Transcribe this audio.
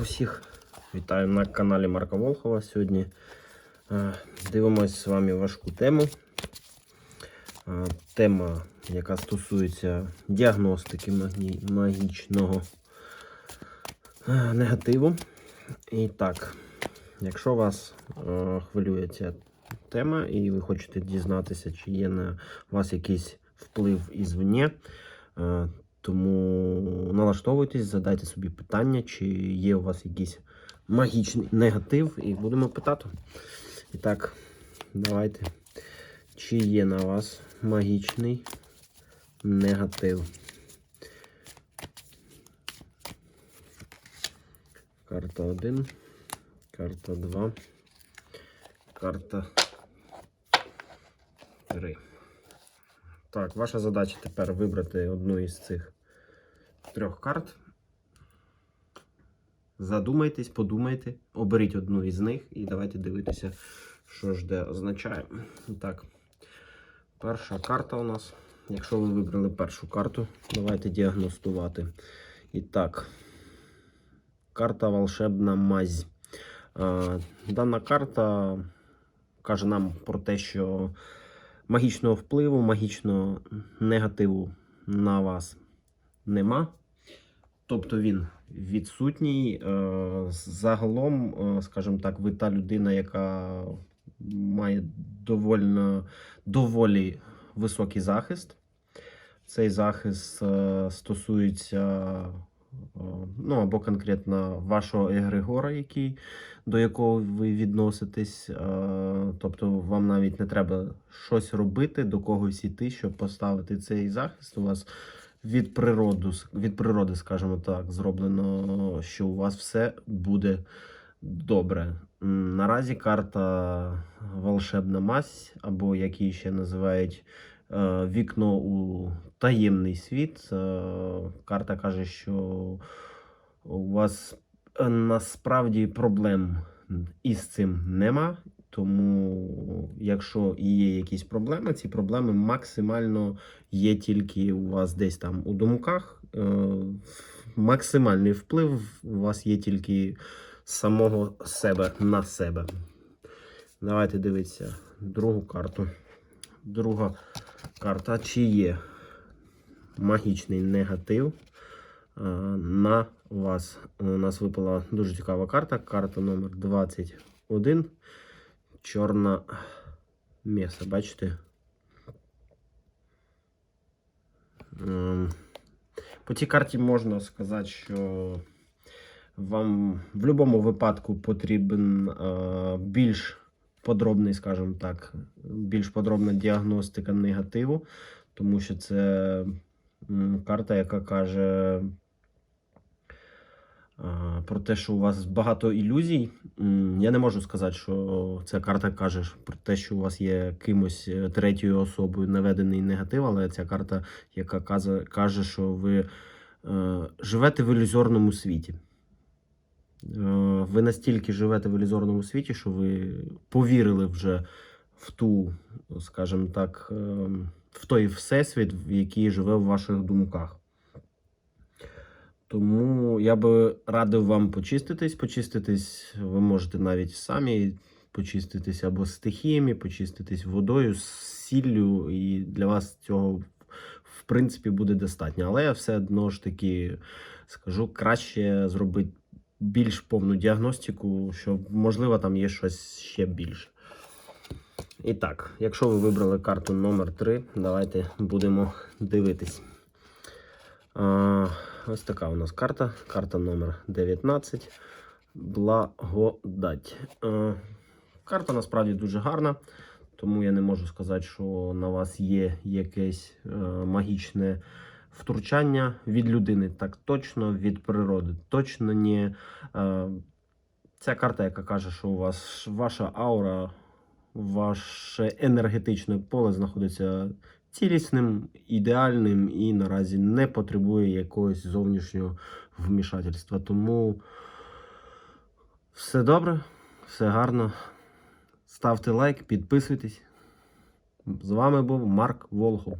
Усіх вітаю на каналі Марка Волхова. Сьогодні е, дивимось з вами важку тему. Е, Тема, яка стосується діагностики магі- магічного е, негативу. І так, якщо вас е, хвилює ця тема і ви хочете дізнатися, чи є на вас якийсь вплив ізвні, е, тому налаштовуйтесь, задайте собі питання, чи є у вас якийсь магічний негатив, і будемо питати. І так, давайте. Чи є на вас магічний негатив? Карта 1, карта 2, карта 3. Так, ваша задача тепер вибрати одну із цих трьох карт. Задумайтесь, подумайте, оберіть одну із них і давайте дивитися, що ж де означає. Так, перша карта у нас. Якщо ви вибрали першу карту, давайте діагностувати. І так, карта волшебна мазь. Дана карта каже нам про те, що магічного впливу, магічного негативу на вас нема. Тобто він відсутній. Е, Загалом, е, скажімо так, ви та людина, яка має довольно, доволі високий захист. Цей захист е, стосується ну, або конкретно вашого егрегора, який, до якого ви відноситесь. Е, Тобто вам навіть не треба щось робити, до когось іти, щоб поставити цей захист. У вас від природи, від природи, скажімо так, зроблено, що у вас все буде добре. Наразі карта волшебна мазь, або як її ще називають е, вікно у таємний світ. Е, Карта каже, що у вас е, насправді проблем із цим нема. Тому, якщо є якісь проблеми, ці проблеми максимально є тільки у вас десь там у думках. Е, Максимальний вплив у вас є тільки самого себе на себе. Давайте дивитися другу карту. Друга карта. Чи є магічний негатив е, на вас? У нас випала дуже цікава карта. Карта номер 21. Чорна меса, бачите? Ем, По цій карті можна сказати, що вам в будь-якому випадку потрібен е, більш подробний, скажімо так, більш подробна діагностика негативу, тому що це карта, яка каже про те, що у вас багато ілюзій. Я не можу сказати, що ця карта каже про те, що у вас є кимось е, третьою особою наведений негатив, але ця карта, яка каже, що ви е, живете в ілюзорному світі. Ви настільки живете в ілюзорному світі, що ви повірили вже в ту, скажімо так, е, в той всесвіт, в який живе в ваших думках. Тому я би радив вам почиститись. Почиститись ви можете навіть самі почиститись або стихіями, почиститись водою, сіллю, і для вас цього в принципі буде достатньо. Але я все одно ж таки скажу, краще зробити більш повну діагностику, що можливо там є щось ще більше. І так, якщо ви вибрали карту номер 3 давайте будемо дивитись. А, ось така у нас карта. Карта номер 19. Благодать. А, карта насправді дуже гарна, тому я не можу сказати, що на вас є якесь е, магічне втручання від людини. Так точно, від природи. Точно ні. Е, ця карта, яка каже, що у вас ваша аура, ваше енергетичне поле знаходиться цілісним, ідеальним і наразі не потребує якогось зовнішнього вмішательства. Тому все добре, все гарно. Ставте лайк, підписуйтесь. З вами був Марк Волхов.